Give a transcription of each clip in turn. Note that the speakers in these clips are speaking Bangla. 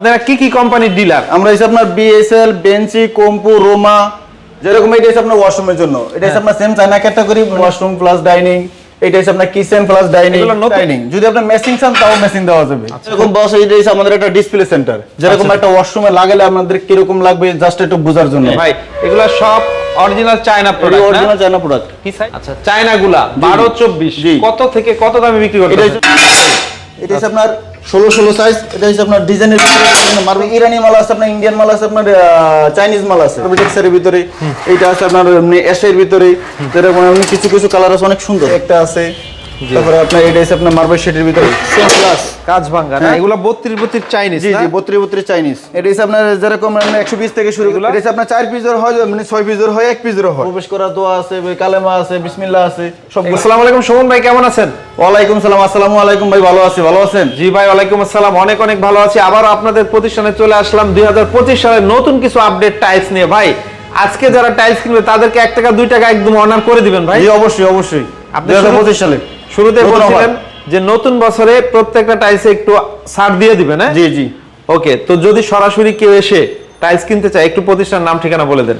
আপনারা কি কি কোম্পানির ডিলার আমরা হচ্ছে আপনার বিএসএল বেঞ্চি কম্পু রোমা যেরকম এটা হচ্ছে আপনার ওয়াশরুমের জন্য। এটা হচ্ছে আপনার same China category washroom plus dining এটা হচ্ছে আপনার কিচেন প্লাস ডাইনিং ডাইনিং যদি আপনি মেসিং চান তাও মেসিং দেওয়া যাবে। এরকম বস এটা হচ্ছে আমাদের একটা ডিসপ্লে সেন্টার যেরকম আচ্ছা। একটা ওয়াশরুমে লাগালে আপনাদের কীরকম লাগবে জাস্ট একটু বোঝার জন্য। ভাই এগুলো সব original China product original China product কি সাইজ আচ্ছা চায়না গুলা বারো চব্বিশ। জি। কত থেকে কত দামে বিক্রি এটা করতে হচ্ছে এটা হচ্ছে আপনার ষোলো ষোলো সাইজ এটা হচ্ছে আপনার ডিজাইনের ভিতরে মারবে ইরানি মাল আছে আপনার ইন্ডিয়ান মাল আছে আপনার চাইনিজ মাল আছে। টেক্সের ভিতরে এইটা আছে আপনার এসের ভিতরে যেরকম কিছু কিছু কালার আছে অনেক সুন্দর। একটা আছে। তারপরে আপনার এটা আপনার মার্বেল শেডের ভিতরে। সেম প্লাস কাজ ভাঙ্গা না। এগুলো বত্রিশ বত্রিশ চাইনিজ জি জি বত্রিশ বত্রিশ চাইনিজ এটা হচ্ছে আপনার যেরকম একশো বিশ থেকে শুরু করে এটা আপনার চার পিসের হয় মানে ছয় পিসের হয় এক পিসের হয়। প্রবেশ করার দোয়া আছে কালেমা আছে বিসমিল্লাহ আছে সব আসসালামু আলাইকুম সুমন ভাই কেমন আছেন? ওয়ালাইকুম সালাম আসসালামু আলাইকুম ভাই ভালো আছি ভালো আছেন? জি ভাই ওয়ালাইকুম আসসালাম অনেক অনেক ভালো আছি। আবার আপনাদের প্রতিষ্ঠানে চলে আসলাম। দুই সালের নতুন কিছু আপডেট টাইলস নিয়ে। ভাই আজকে যারা টাইলস কিনবে তাদেরকে এক টাকা দুই টাকা একদম অনার করে দিবেন ভাই। জি অবশ্যই অবশ্যই। আপনি দুই হাজার শুরু- পঁচিশ সালে। শুরুতে বলছিলেন যে নতুন বছরে প্রত্যেকটা টাইলসে একটু ছাড় দিয়ে দিবেন হ্যাঁ জি জি। ওকে তো যদি সরাসরি কেউ এসে টাইলস কিনতে চায় একটু প্রতিষ্ঠান নাম ঠিকানা বলে দেন।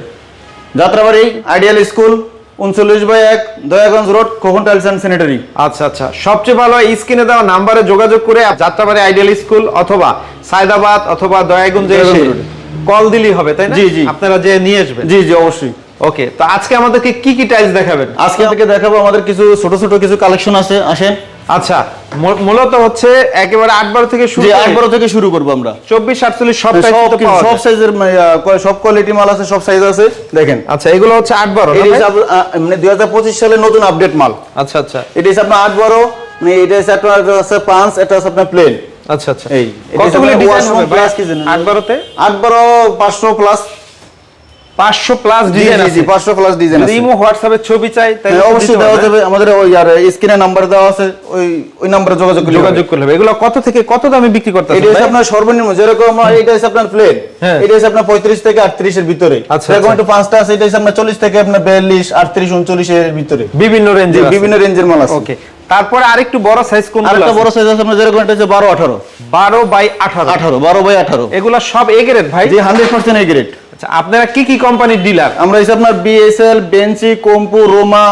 যাত্রাবাড়ি আইডিয়াল স্কুল উনচল্লিশ বাই এক Dayaganj road Khokon tiles and sanitary আচ্ছা আচ্ছা। সবচেয়ে ভালো স্ক্রিনে দেওয়া নাম্বারে যোগাযোগ করে যাত্রাবাড়ি আইডিয়াল স্কুল অথবা সায়দাবাদ অথবা দয়াগঞ্জে এসে দয়াগঞ্জ কল দিলেই হবে তাই না? জি, জি। আপনারা যে নিয়ে আসবেন। জি জি অবশ্যই। ওকে তো আজকে আমাদেরকে কি কি টাইলস দেখাবেন? আজকে থেকে দেখাবো আমাদের কিছু ছোট ছোট কিছু কালেকশন আছে আসেন। আচ্ছা মূলত হচ্ছে একেবারে আট বারো থেকে শুরু বারো থেকে শুরু করব আমরা। চব্বিশ আটচল্লিশ সব সব সব সাইজের সব কোয়ালিটি মাল আছে সব সাইজ আছে দেখেন। আচ্ছা এগুলো হচ্ছে বারো মানে দুই হাজার পঁচিশ সালে নতুন আপডেট মাল। আচ্ছা আচ্ছা। এটা হচ্ছে আপনার আট বারো মানে এটা হচ্ছে আপনার পাঁচ এটা হচ্ছে আপনার প্লেন আচ্ছা আচ্ছা। এই, কতগুলি ডিজাইন হবে ভাই? plus kitchen। আট বারোতে আট বারো পাঁচশো প্লাস পাঁচশো প্লাস ডিজাইন আছে। পাঁচশো প্লাস ডিজাইন ইমো হোয়াটসঅ্যাপে ছবি চাই তাহলে হ্যাঁ, অবশ্যই দেওয়া যাবে। আমাদের ওই আর স্ক্রিনে নাম্বার দেওয়া আছে ওই ওই নাম্বারে যোগাযোগ করলে যোগাযোগ করলে এগুলো কত থেকে কত দামে বিক্রি করতে এটা হচ্ছে আপনার সর্বনিম্ন যেরকম এটা হচ্ছে আপনার প্লেন হ্যাঁ। এটা হচ্ছে আপনার পঁয়ত্রিশ থেকে আটত্রিশের ভিতরে। আচ্ছা, যেরকম আচ্ছা। একটু পাঁচটা আছে এটা হচ্ছে আপনার চল্লিশ থেকে আপনার বিয়াল্লিশ আটত্রিশ উনচল্লিশের ভিতরে। বিভিন্ন রেঞ্জে বিভিন্ন রেঞ্জের মাল আছে। ওকে তারপরে আরেকটু বড় সাইজ কোন আরেকটা বড় সাইজ আছে আপনার যেরকম এটা হচ্ছে বারো আঠারো। বারো বাই আঠারো। আঠারো বারো বাই আঠারো। এগুলা সব এ গ্রেড ভাই? হান্ড্রেড পার্সেন্ট এই গ্রেড আচ্ছা আপনারা কি কি কোম্পানির ডিলার আমরা হচ্ছে আপনার বিএসএল বেঞ্চি কম্পু রোমা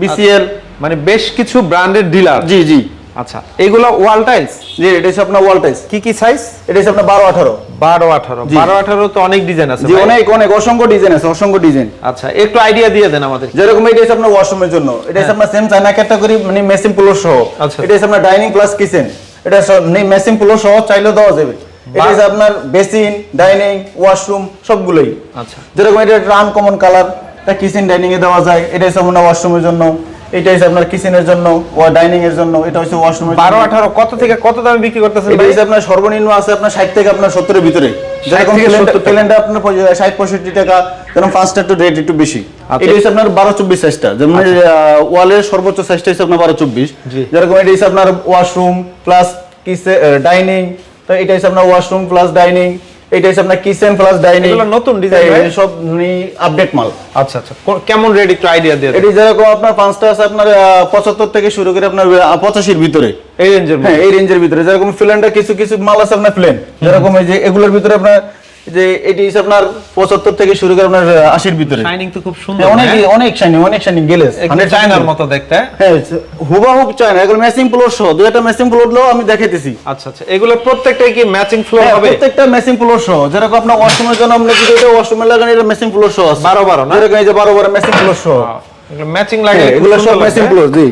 বিসিএল মানে বেশ কিছু ব্র্যান্ডের ডিলার জি জি। আচ্ছা এগুলো ওয়াল টাইলস জি এটা হচ্ছে আপনার ওয়াল টাইস কি কি সাইজ এটা হচ্ছে আপনার বারো আঠারো। বারো আঠারো। জি। বারো আঠারো তো অনেক ডিজাইন আছে জি অনেক অনেক অসংখ্য ডিজাইন আছে অসংখ্য ডিজাইন আচ্ছা একটু আইডিয়া দিয়ে দেন আমাদের। যেরকম এটা হচ্ছে আপনার ওয়াশরুমের জন্য। এটা হচ্ছে আপনার সেম চায়না ক্যাটাগরি মানে মেসিং পুলো সহ। আচ্ছা। এটা হচ্ছে আপনার ডাইনিং প্লাস কিচেন এটা মেসিং পুলো সহ চাইলেও দেওয়া যাবে। এটা হচ্ছে আপনার বেসিন ডাইনিং ওয়াশরুম সবগুলোই। আচ্ছা। যেরকম এটা একটা আনকমন কালার এটা কিচেন ডাইনিং এ দেওয়া যায় এটা হচ্ছে আপনার ওয়াশরুমের জন্য এটা হচ্ছে আপনার কিচেনের জন্য ডাইনিং এর জন্য এটা হচ্ছে ওয়াশরুমের বারো আঠারো কত থেকে কত দামে বিক্রি করতেছেন এটা হচ্ছে আপনার সর্বনিম্ন আছে আপনার ষাট থেকে আপনার সত্তরের ভিতরে। যেরকম 70। প্লেনটা আপনার ষাট পঁয়ষট্টি টাকা যেরকম পাঁচটা একটু রেট একটু বেশি। আচ্ছা। এটা হচ্ছে আপনার বারো চব্বিশ সাইজটা যেমন ওয়ালের সর্বোচ্চ সাইজটা হচ্ছে আপনার বারো চব্বিশ। জি। যেরকম এটা হচ্ছে আপনার ওয়াশরুম প্লাস কিচে ডাইনিং তো এটা হচ্ছে আপনার ওয়াশরুম প্লাস ডাইনিং এটা হচ্ছে আপনার কিচেন প্লাস ডাইনিং এগুলো নতুন ডিজাইন সব আপডেট মাল। আচ্ছা আচ্ছা। কেমন রেট একটু আইডিয়া দিয়ে এটি যেরকম আপনার পাঁচটা আছে আপনার পঁচাত্তর থেকে শুরু করে আপনার পঁচাশির ভিতরে। এই রেঞ্জের হ্যাঁ এই রেঞ্জের ভিতরে। যেরকম প্লেনটা কিছু কিছু মাল আছে আপনার প্লেন যেরকম এই যে এগুলোর ভিতরে আপনার যে এটি হচ্ছে আপনার পঁচাত্তর থেকে শুরু করে আপনার আশির ভিতরে। শাইনিং তো খুব সুন্দর হ্যাঁ, অনেক হ্যাঁ? অনেক শাইনি অনেক শাইনি গেলেস চায়নার মতো দেখতে। হ্যাঁ? হ্যাঁ হুবাহুব চায় না এগুলো ম্যাচিং প্লোর সহ। একটা ম্যাচিং প্লোর লো আমি দেখাইতেছি। আচ্ছা আচ্ছা। এগুলো প্রত্যেকটাই কি ম্যাচিং ফ্লোর হবে? প্রত্যেকটা ম্যাচিং প্লোর সহ। যেরকম আপনার ওয়াশরুমের জন্য আপনি যদি এটা ওয়াশরুমে লাগান এটা ম্যাচিং প্লোর সহ আছে। বারো বারো না? যেরকম এই যে বারো বারো ম্যাচিং প্লোর সহ। এগুলো ম্যাচিং লাগে এগুলো সব ম্যাচিং প্লোর জি।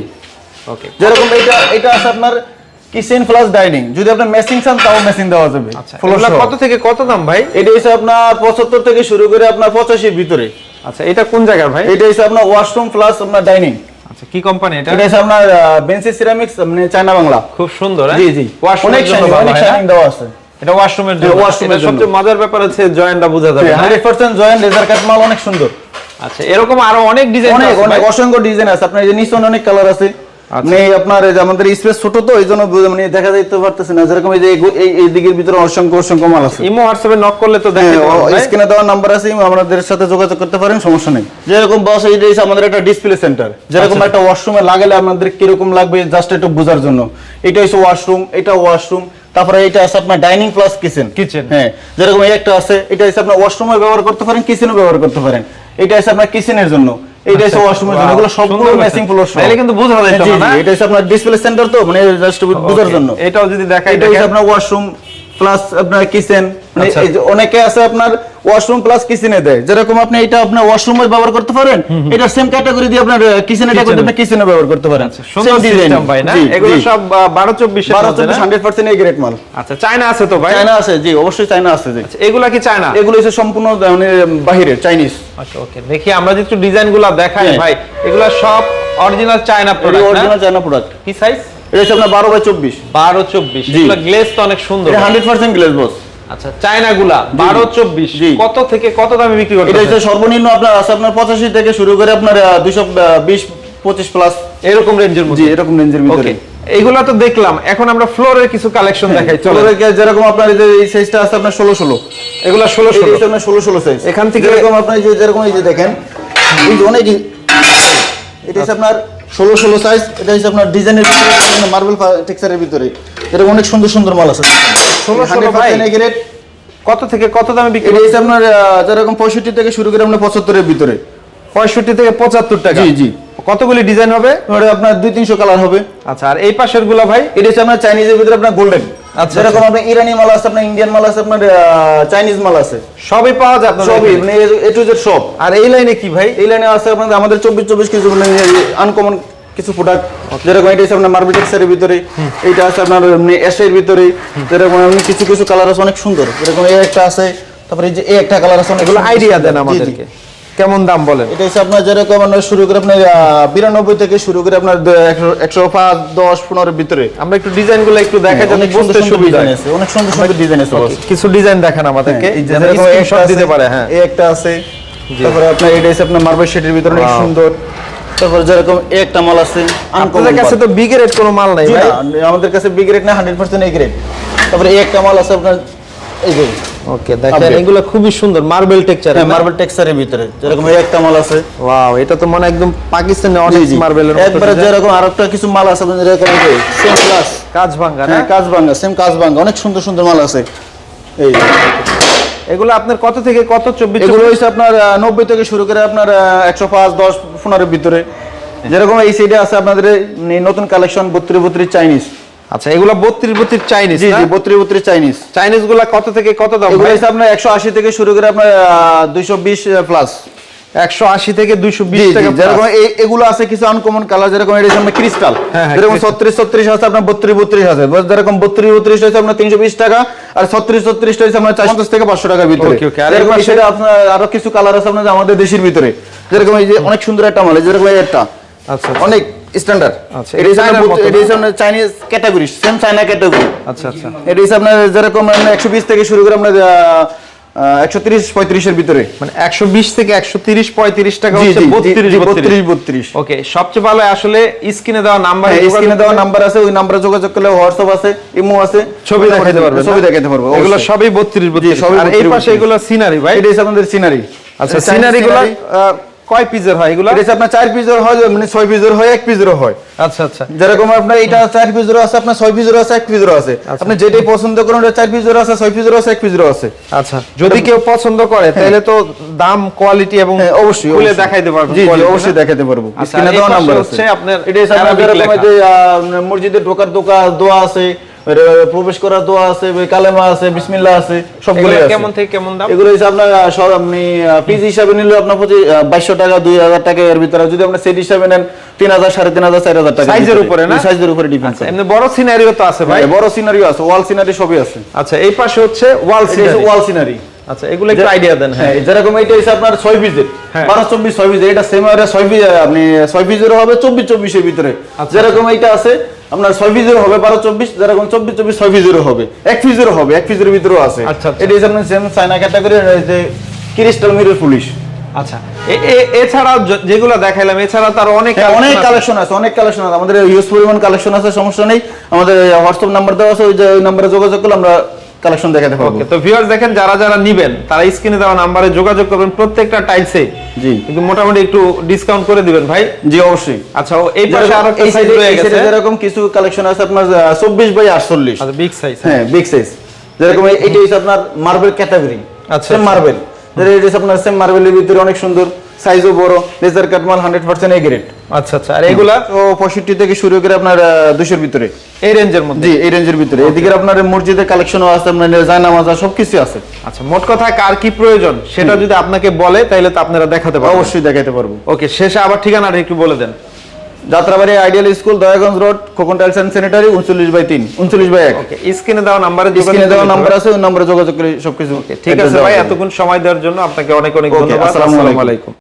ওকে যেরকম এটা এটা আছে আপনার কিচেন প্লাস ডাইনিং যদি আপনি মেসিং চান তাও মেসিং দেওয়া যাবে। আচ্ছা এগুলো সহ। কত থেকে কত দাম ভাই? এটা হচ্ছে আপনার পঁচাত্তর থেকে শুরু করে আপনার পঁচাশির ভিতরে। আচ্ছা এটা কোন জায়গার ভাই? এটা হচ্ছে আপনার ওয়াশরুম প্লাস আপনার ডাইনিং আচ্ছা কি কোম্পানি এটা? এটা আপনার বেঞ্চি সিরামিক্স মানে চায়না বাংলা খুব সুন্দর হ্যাঁ? জি জি। অনেক এর শাইনিং অনেক হ্যাঁ? শাইনিং দেওয়া আছে। এটা ওয়াশরুমের জন্য। এর এটা জন্য। সবচেয়ে মজার ব্যাপার হচ্ছে জয়েন্টটা বোঝা যাবে হ্যাঁ? Hundred percent joint laser cut মাল অনেক সুন্দর। আচ্ছা এরকম আরও অনেক ডিজাইন অনেক অনেক অসংখ্য ডিজাইন আছে। আপনার এই যে নিচন অনেক কালার আছে। মানে আপনার আমাদের স্পেস ছোট তো এই জন্য মানে দেখা যাইতে পারতেছে না। যেরকম এই যে এই- দিকের ভিতরে অসংখ্য অসংখ্য মাল আছে। ইমো হোয়াটসঅ্যাপে নক করলে তো হ্যাঁ, দেখে স্ক্রিনে দেওয়ার নাম্বার আছে আমাদের সাথে যোগাযোগ করতে পারেন সমস্যা নেই। যেরকম বস এই যে আমাদের একটা ডিসপ্লে সেন্টার যেরকম আচ্ছা। একটা ওয়াশরুমে লাগালে আমাদের কীরকম লাগবে জাস্ট একটু বোঝার জন্য। এটা হচ্ছে ওয়াশরুম এটা ওয়াশরুম তারপরে এটা আছে আপনার ডাইনিং প্লাস কিচেন Kitchen। হ্যাঁ যেরকম এই একটা আছে এটা হচ্ছে আপনার ওয়াশরুমে ব্যবহার করতে পারেন কিচেনও ব্যবহার করতে পারেন। এটা আছে আপনার কিচেনের জন্য। ওয়াশরুমের জন্য এগুলো সবগুলো ম্যাচিং কিন্তু বোঝা না, এটা হচ্ছে আপনার ডিসপ্লে সেন্টার তো মানে জাস্ট বোঝার জন্য। এটাও যদি দেখাই এটা হচ্ছে আপনার ওয়াশরুম প্লাস আপনার কিচেন আচ্ছা। অনেকে আছে আপনার ওয়াশরুম প্লাস কিচেনে দেয়। যেরকম আপনি এটা আপনার ওয়াশরুমে ব্যবহার করতে পারেন এটা সেম ক্যাটাগরি দিয়ে আপনার কিচেনে করতে আপনি কিচেনে ব্যবহার করতে পারেন। আচ্ছা, সুন্দর সিস্টেম ভাই না? এগুলো সব বারো চব্বিশ বারো চব্বিশ হান্ড্রেড পার্সেন্ট এই গ্রেট মাল। আচ্ছা চায়না আছে তো ভাই? চায়না আছে জি অবশ্যই চায়না আছে জি। আচ্ছা, এগুলা কি চায়না এগুলো হচ্ছে সম্পূর্ণ মানে বাহিরের চাইনিজ আচ্ছা ওকে দেখি আমরা যদি একটু ডিজাইনগুলা দেখাই হ্যাঁ। ভাই এগুলা সব original China product original China product কি সাইজ এটা হচ্ছে আপনার বারো বাই চব্বিশ। বারো চব্বিশ। তো অনেক সুন্দর হান্ড্রেড পার্সেন্ট গ্লেস বস আচ্ছা চায়না গুলা বারো চব্বিশ। কত থেকে কত দামে বিক্রি এটা হচ্ছে সর্বনিম্ন আপনার আছে আপনার পঁচাশি থেকে শুরু করে আপনার দুইশো বিশ পঁচিশ প্লাস এরকম রেঞ্জের মধ্যে? এরকম রেঞ্জের ভিতরে। এইগুলা তো দেখলাম। এখন আমরা ফ্লোরের কিছু কালেকশন দেখাই। চলো চলো যেরকম আপনার এই যে এই সাইজটা আছে আপনার ষোলো ষোলো। এগুলা ষোলো এই ষোলো। হচ্ছে আপনার ষোলো ষোলো সাইজ এখান থেকে- এই যে যেরকম এই যে দেখেন এই অনেক এটা হচ্ছে আপনার ষোলো ষোলো সাইজ এটা হচ্ছে আপনার ডিজাইনের ভিতরে মার্বেল টেক্সচারের ভিতরে। এরকম অনেক সুন্দর সুন্দর মাল আছে। 16 ষোলো। 100% কত থেকে কত দামে বিক্রি এটা হচ্ছে আপনার যেরকম পঁয়ষট্টি থেকে শুরু করে আপনার পঁচাত্তরের ভিতরে। পঁয়ষট্টি থেকে পঁচাত্তর টাকা? জি, জি। কতগুলি ডিজাইন হবে? আপনার দুই তিনশো কালার হবে। আচ্ছা আর এই পাশেরগুলা ভাই? এটা হচ্ছে আপনার চাইনিজের ভিতরে আপনার গোল্ডেন যেরকম আপনার ইরানি মাল আছে আপনার ইন্ডিয়ান মাল আছে আপনার চাইনিজ মাল আছে। সবই পাওয়া যায় আপনার সবই মানে এ টু জেড সব। আর এই লাইনে কি ভাই? এই লাইনে আছে আপনাদের আমাদের চব্বিশ চব্বিশ কিছু আনকমন কিছু প্রোডাক্ট যেরকম এটা আপনার মার্বেল ভিতরে এইটা আছে আপনার এমনি অ্যাশের ভিতরে। যেরকম কিছু কিছু কালার আছে অনেক সুন্দর। যেরকম এই একটা আছে তারপরে এই যে এই একটা কালার আছে আইডিয়া দেন। আমাদেরকে। কেমন দাম বলেন? এটা হচ্ছে আপনার যেরকম আপনার শুরু করে আপনার বিরানব্বই থেকে শুরু করে আপনার একশো- পাঁচ দশ পনেরোর ভিতরে। আমরা একটু ডিজাইনগুলো একটু দেখা যাবে অনেক সুন্দর বুঝতে সুবিধা ডিজাইন আছে অনেক সুন্দর সুন্দর ডিজাইন আছে কিছু ডিজাইন দেখান আমাদেরকে হ্যাঁ, দিতে পারে হ্যাঁ। এই একটা আছে তারপরে আপনার এটা হচ্ছে আপনার মার্বেল শেডের ভিতরে অনেক সুন্দর। তারপরে যেরকম একটা মাল আছে আপনাদের কাছে তো বিগ রেট কোনো মাল নাই আমাদের কাছে বিগ রেট না হান্ড্রেড পার্সেন্ট এই তারপরে একটা মাল আছে আপনার এই যে ওকে দেখেন এগুলো খুবই সুন্দর মার্বেল টেক্সচার হ্যাঁ মার্বেল টেক্সচারের ভিতরে। যেরকম এই একটা মাল আছে। ওয়াও এটা তো মনে একদম পাকিস্তানি অনেক। মার্বেলের একবারে যেরকম কিছু মাল আছে আপনাদের সেম ক্লাস কাজ ভাঙা না হ্যাঁ কাজ ভাঙ্গা সেম কাজ ভাঙ্গা অনেক সুন্দর সুন্দর মাল আছে। এই। এগুলো আপনার কত থেকে কত চব্বিশ এগুলো হচ্ছে আপনার নব্বই থেকে শুরু করে আপনার একশো পাঁচ দশ পনেরোর ভিতরে। যেরকম এই সাইডে আছে আপনাদের নতুন কালেকশন বত্রিশ বত্রিশ চাইনিজ আচ্ছা এগুলো বত্রিশ বত্রিশ চাইনিজ জি জি বত্রিশ বত্রিশ চাইনিজ চাইনিজগুলা কত থেকে কত দাম এগুলো আপনার থেকে শুরু করে আপনার দুইশো বিশ প্লাস থেকে টাকা যেরকম এগুলো আছে কিছু আনকমন কালার যেরকম এটা হচ্ছে ক্রিস্টাল হ্যাঁ, হ্যাঁ, যেরকম আছে আপনার আছে। যেরকম আপনার টাকা আর আপনার থেকে পাঁচশো টাকার ভিতরে। আপনার আরও কিছু কালার আছে আপনার আমাদের দেশের ভিতরে। যেরকম এই যে অনেক সুন্দর একটা মাল যেরকম এই একটা। আচ্ছা। অনেক। স্ট্যান্ডার্ড আচ্ছা, এটা আপনার Chinese category same China category আচ্ছা আচ্ছা। এটা আপনার যেরকম একশো বিশ থেকে শুরু করে আপনার একশো তিরিশ পঁয়ত্রিশের ভিতরে। মানে একশো বিশ থেকে একশো তিরিশ পঁয়ত্রিশ টাকা বত্রিশ বত্রিশ। ওকে সবচেয়ে ভালো আসলে স্ক্রিনে দেওয়া নাম্বার হ্যাঁ, স্ক্রিনে দেওয়া নাম্বার আছে ওই নাম্বারে যোগাযোগ করলে হোয়াটসঅ্যাপ আছে ইমো আছে। ছবি দেখাতে পারবেন ছবি দেখাতে পারব এগুলো সবই বত্রিশ বত্রিশ। আর এই পাশে এগুলো সিনারি ভাই। এটা আমাদের সিনারি আচ্ছা সিনারি গুলো কয় পিসের হয় এগুলো? এটা আপনার চার পিসের হয় মানে ছয় পিসের হয় এক পিসেরও হয়। আচ্ছা আচ্ছা। যেরকম আপনার এটা চার পিসেরও আছে আপনার ছয় পিসেরও আছে এক পিসেরও আছে। আপনি যেটাই পছন্দ করুন এটা চার পিসেরও আছে ছয় পিসেরও আছে এক পিসেরও আছে। আচ্ছা। যদি কেউ পছন্দ করে তাহলে তো দাম কোয়ালিটি এবং হ্যাঁ, অবশ্যই খুলে দেখাইতে পারবেন জি জি অবশ্যই না? দেখাতে পারব। আচ্ছা, স্ক্রিনে দেওয়া নাম্বার আছে। আপনার এটা আপনার মসজিদে ঢোকার দোকা দোয়া আছে। প্রবেশ করার দোয়া আছে কালেমা আছে বিসমিল্লাহ আছে সবগুলো আছে। কেমন থেকে কেমন দাম? এগুলো হচ্ছে আপনার সব আপনি পিস হিসাবে নিলে আপনার প্রতি বাইশশো টাকা দুই হাজার টাকা এর ভিতরে। যদি আপনি সেট হিসাবে নেন তিন হাজার সাড়ে তিন হাজার চার হাজার টাকা Size-এর উপরে না? সাইজের উপরে ডিপেন্ড আচ্ছা এমনি বড় সিনারিও তো আছে ভাই। বড় সিনারিও আছে ওয়াল সিনারি সবই আছে। আচ্ছা এই পাশে হচ্ছে ওয়াল সিনারি ওয়াল সিনারি আচ্ছা এগুলো একটু আইডিয়া দেন হ্যাঁ। হ্যাঁ যেরকম এটা হচ্ছে আপনার ছয় পিসের হ্যাঁ। বারো চব্বিশ ছয় পিসের এটা সেম ছয় পিস আপনি ছয় পিসেরও হবে চব্বিশ চব্বিশের ভিতরে। আচ্ছা। যেরকম এইটা আছে আপনার ছয় ফিজের হবে বারো চব্বিশ যারা কোন চব্বিশ চব্বিশ ছয় ফিজেরও হবে। এক ফিজেরও হবে এক ফিজের ভিতরেও আছে। আচ্ছা, আচ্ছা। এটা হচ্ছে আপনার সেম চায়না ক্যাটাগরি যে ক্রিস্টাল মিরর পুলিশ আচ্ছা। এছাড়া যেগুলো দেখাইলাম এছাড়া তার অনেক হ্যাঁ, অনেক কালেকশন আছে। অনেক কালেকশন আছে। আমাদের পরিমাণ কালেকশন আছে সমস্যা নেই। আমাদের হোয়াটসঅ্যাপ নাম্বার দেওয়া আছে ওই যে ওই নাম্বারে যোগাযোগ করলে আমরা কালেকশন দেখাতে পারব। ওকে তো ভিউয়ার্স দেখেন যারা যারা নিবেন তারা স্ক্রিনে দেওয়া নাম্বারে যোগাযোগ করবেন প্রত্যেকটা টাইলসে জি। কিন্তু মোটামুটি একটু ডিসকাউন্ট করে দিবেন ভাই? জি অবশ্যই। আচ্ছা এই পাশে আরও একটা সাইজ রয়ে গেছে। এ যেরকম কিছু কালেকশন আছে আপনার চব্বিশ বাই আটচল্লিশ। আচ্ছা বিগ সাইজ হ্যাঁ বিগ সাইজ যেরকম এইটা হচ্ছে আপনার মার্বেল ক্যাটাগরি আচ্ছা, সেম। মার্বেল যেটা এটা হচ্ছে আপনার সেম মার্বেলের ভিতরে অনেক সুন্দর সাইজও বড় লেজার কাট মাল হান্ড্রেড পার্সেন্ট এ গ্রেড আচ্ছা আচ্ছা। আর এগুলা? তো থেকে শুরু করে আপনার ভিতরে। এই রেঞ্জের মধ্যে? জি এই রেঞ্জের ভিতরে। এদিকে আপনার মসজিদের কালেকশনও আছে আপনার জায়নামাজ সবকিছু আছে। আচ্ছা মোট কথা কার কি প্রয়োজন সেটা যদি আপনাকে বলে তাহলে তো আপনারা দেখাতে পারবেন। অবশ্যই দেখাতে পারব। ওকে শেষে আবার ঠিকানাটা একটু বলে দেন। Jatrabari ideal school Dayaganj road Khokon tiles sanitary উনচল্লিশ বাই তিন উনচল্লিশ বাই এক। স্ক্রিনে দেওয়া নাম্বারে স্ক্রিনে দেওয়া নাম্বার আছে ওই নাম্বারে যোগাযোগ করে সবকিছু ঠিক আছে ভাই এতক্ষণ সময় দেওয়ার জন্য আপনাকে অনেক অনেক ধন্যবাদ। আসসালামু। আলাইকুম।